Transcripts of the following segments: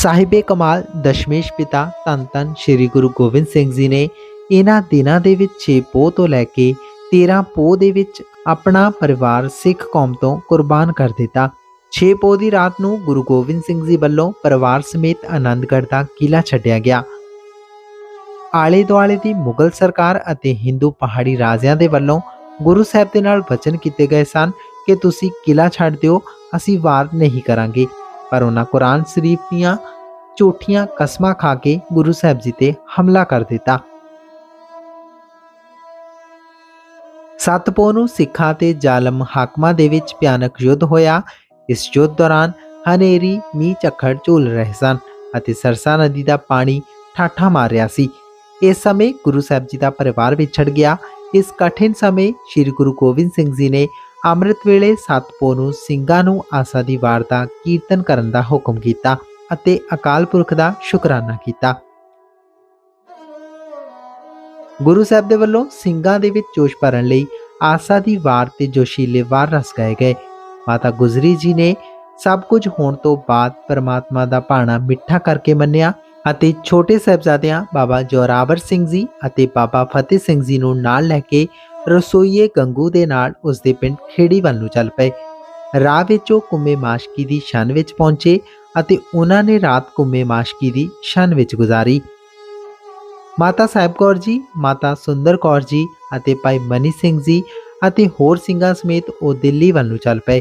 ਸਾਹਿਬੇ ਕਮਾਲ, ਦਸ਼ਮੇਸ਼ ਪਿਤਾ ਧੰਨ ਧੰਨ ਸ੍ਰੀ ਗੁਰੂ ਗੋਬਿੰਦ ਸਿੰਘ ਜੀ ਨੇ ਇਹਨਾਂ ਦਿਨਾਂ ਦੇ ਵਿੱਚ 6 ਪੋਹ ਤੋਂ ਲੈ ਕੇ 13 ਪੋਹ ਦੇ ਵਿੱਚ ਆਪਣਾ ਪਰਿਵਾਰ ਸਿੱਖ ਕੌਮ ਤੋਂ ਕੁਰਬਾਨ ਕਰ ਦਿੱਤਾ। 6 ਪੋਹ ਦੀ ਰਾਤ ਨੂੰ ਗੁਰੂ ਗੋਬਿੰਦ ਸਿੰਘ ਜੀ ਵੱਲੋਂ ਪਰਿਵਾਰ ਸਮੇਤ ਆਨੰਦਗੜ੍ਹ ਦਾ ਕਿਲਾ ਛੱਡਿਆ ਗਿਆ। ਆਲੇ ਦੁਆਲੇ ਦੀ ਮੁਗਲ ਸਰਕਾਰ ਅਤੇ ਹਿੰਦੂ ਪਹਾੜੀ ਰਾਜਿਆਂ ਦੇ ਵੱਲੋਂ ਗੁਰੂ ਸਾਹਿਬ ਦੇ ਨਾਲ ਵਚਨ ਕੀਤੇ ਗਏ ਸਨ ਕਿ ਤੁਸੀਂ ਕਿਲਾ ਛੱਡ ਦਿਓ, ਅਸੀਂ ਵਾਰ ਨਹੀਂ ਕਰਾਂਗੇ। ਪਰ ਉਹਨਾਂ ਕੁਰਾਨ ਸ਼ਰੀਫ ਦੀਆਂ ਝੂਠੀਆਂ ਕਸਮਾਂ ਖਾ ਕੇ ਗੁਰੂ ਸਾਹਿਬ ਜੀ ਤੇ ਹਮਲਾ ਕਰ ਦਿੱਤਾ। ਸਤਪੋ ਨੂੰ ਸਿੱਖਾਂ ਤੇ ਜ਼ਾਲਮ ਹਾਕਮਾਂ ਦੇ ਵਿੱਚ ਭਿਆਨਕ ਯੁੱਧ ਹੋਇਆ। ਇਸ ਯੁੱਧ ਦੌਰਾਨ ਹਨੇਰੀ, ਮੀਂਹ, ਝੱਖੜ, ਝੂਲ ਰਹੇ ਸਨ ਅਤੇ ਸਰਸਾ ਨਦੀ ਦਾ ਪਾਣੀ ਠਾਠਾ ਮਾਰ ਰਿਹਾ ਸੀ। ਇਸ ਸਮੇਂ ਗੁਰੂ ਸਾਹਿਬ ਜੀ ਦਾ ਪਰਿਵਾਰ ਵਿਛੜ ਗਿਆ। ਇਸ ਕਠਿਨ ਸਮੇਂ ਸ੍ਰੀ ਗੁਰੂ ਗੋਬਿੰਦ ਸਿੰਘ ਜੀ ਨੇ ਅੰਮ੍ਰਿਤ ਵੇਲੇ ਸਤਪੋ ਨੂੰ ਸਿੰਘਾਂ ਨੂੰ ਆਸਾ ਦੀ ਵਾਰ ਦਾ ਕੀਰਤਨ ਕਰਨ ਦਾ ਹੁਕਮ ਕੀਤਾ ਅਤੇ ਅਕਾਲ ਪੁਰਖ ਦਾ ਸ਼ੁਕਰਾਨਾ ਕੀਤਾ। ਗੁਰੂ ਸਾਹਿਬ ਦੇ ਵੱਲੋਂ ਸਿੰਘਾਂ ਦੇ ਵਿੱਚ ਜੋਸ਼ ਭਰਨ ਲਈ ਆਸਾ ਦੀ ਵਾਰ ਤੇ ਜੋਸ਼ੀਲੇ ਵਾਰ ਰਸ ਗਏ ਗਏ। ਮਾਤਾ ਗੁਜਰੀ ਜੀ ਨੇ ਸਭ ਕੁਝ ਹੋਣ ਤੋਂ ਬਾਅਦ ਪਰਮਾਤਮਾ ਦਾ ਭਾਣਾ ਮਿੱਠਾ ਕਰਕੇ ਮੰਨਿਆ ਅਤੇ ਛੋਟੇ ਸਾਹਿਬਜ਼ਾਦਿਆਂ ਬਾਬਾ ਜੋਰਾਵਰ ਸਿੰਘ ਜੀ ਅਤੇ ਬਾਬਾ ਫਤਿਹ ਸਿੰਘ ਜੀ ਨੂੰ ਨਾਲ ਲੈ ਕੇ ਰਸੋਈਏ ਗੰਗੂ ਦੇ ਨਾਲ ਉਸ ਦੇ ਪਿੰਡ ਖੇੜੀ ਵੱਲ ਨੂੰ ਚੱਲ ਪਏ। ਰਾਹ ਵਿੱਚ ਉਹ ਕੁੰਮੇ ਮਾਸ਼ਕੀ ਦੀ ਸ਼ਨ ਵਿੱਚ ਪਹੁੰਚੇ ਅਤੇ ਉਹਨਾਂ ਨੇ ਰਾਤ ਕੁੰਮੇ ਮਾਸ਼ਕੀ ਦੀ ਸ਼ਨ ਵਿੱਚ ਗੁਜ਼ਾਰੀ। ਮਾਤਾ ਸਾਹਿਬ ਕੌਰ ਜੀ, ਮਾਤਾ ਸੁੰਦਰ ਕੌਰ ਜੀ ਅਤੇ ਭਾਈ ਮਨੀ ਸਿੰਘ ਜੀ ਅਤੇ ਹੋਰ ਸਿੰਘਾਂ ਸਮੇਤ ਉਹ ਦਿੱਲੀ ਵੱਲ ਨੂੰ ਚੱਲ ਪਏ।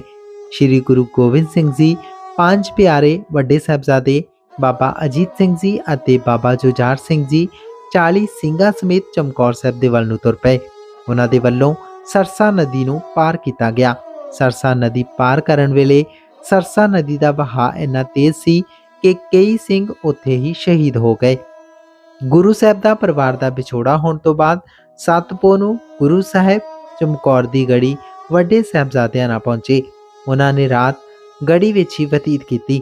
ਸ੍ਰੀ ਗੁਰੂ ਗੋਬਿੰਦ ਸਿੰਘ ਜੀ, ਪੰਜ ਪਿਆਰੇ ਵੱਡੇ ਸਾਹਿਬਜ਼ਾਦੇ, ਬਾਬਾ ਅਜੀਤ ਸਿੰਘ ਜੀ ਅਤੇ ਬਾਬਾ ਜੁਝਾਰ ਸਿੰਘ ਜੀ 40 ਸਿੰਘਾਂ ਸਮੇਤ ਚਮਕੌਰ ਸਾਹਿਬ ਦੇ ਵੱਲ ਨੂੰ ਤੁਰ ਪਏ। ਉਹਨਾਂ ਦੇ ਵੱਲੋਂ ਸਰਸਾ ਨਦੀ ਨੂੰ ਪਾਰ ਕੀਤਾ ਗਿਆ। ਸਰਸਾ ਨਦੀ ਪਾਰ ਕਰਨ ਵੇਲੇ ਸਰਸਾ ਨਦੀ ਦਾ ਵਹਾਅ ਇੰਨਾ ਤੇਜ਼ ਸੀ ਕਿ ਕਈ ਸਿੰਘ ਉੱਥੇ ਹੀ ਸ਼ਹੀਦ ਹੋ ਗਏ। ਗੁਰੂ ਸਾਹਿਬ ਦਾ ਪਰਿਵਾਰ ਦਾ ਵਿਛੋੜਾ ਹੋਣ ਤੋਂ ਬਾਅਦ ਸਤਪੋ ਨੂੰ ਗੁਰੂ ਸਾਹਿਬ ਚਮਕੌਰ ਦੀ ਗੜੀ ਵੱਡੇ ਸਾਹਿਬਜ਼ਾਦਿਆਂ ਨਾਲ ਪਹੁੰਚੇ। ਉਹਨਾਂ ਨੇ ਰਾਤ ਗੜੀ ਵਿੱਚ ਹੀ ਬਤੀਤ ਕੀਤੀ।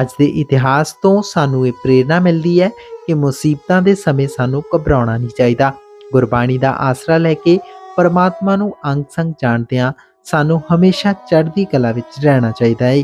ਅੱਜ ਦੇ ਇਤਿਹਾਸ ਤੋਂ ਸਾਨੂੰ ਇਹ ਪ੍ਰੇਰਣਾ ਮਿਲਦੀ ਹੈ ਕਿ ਮੁਸੀਬਤਾਂ ਦੇ ਸਮੇਂ ਸਾਨੂੰ ਘਬਰਾਉਣਾ ਨਹੀਂ ਚਾਹੀਦਾ। ਗੁਰਬਾਣੀ ਦਾ ਆਸਰਾ ਲੈ ਕੇ ਪਰਮਾਤਮਾ ਨੂੰ ਅੰਗ ਸੰਗ ਜਾਣਦਿਆਂ ਸਾਨੂੰ ਹਮੇਸ਼ਾ ਚੜ੍ਹਦੀ ਕਲਾ ਵਿੱਚ ਰਹਿਣਾ ਚਾਹੀਦਾ ਹੈ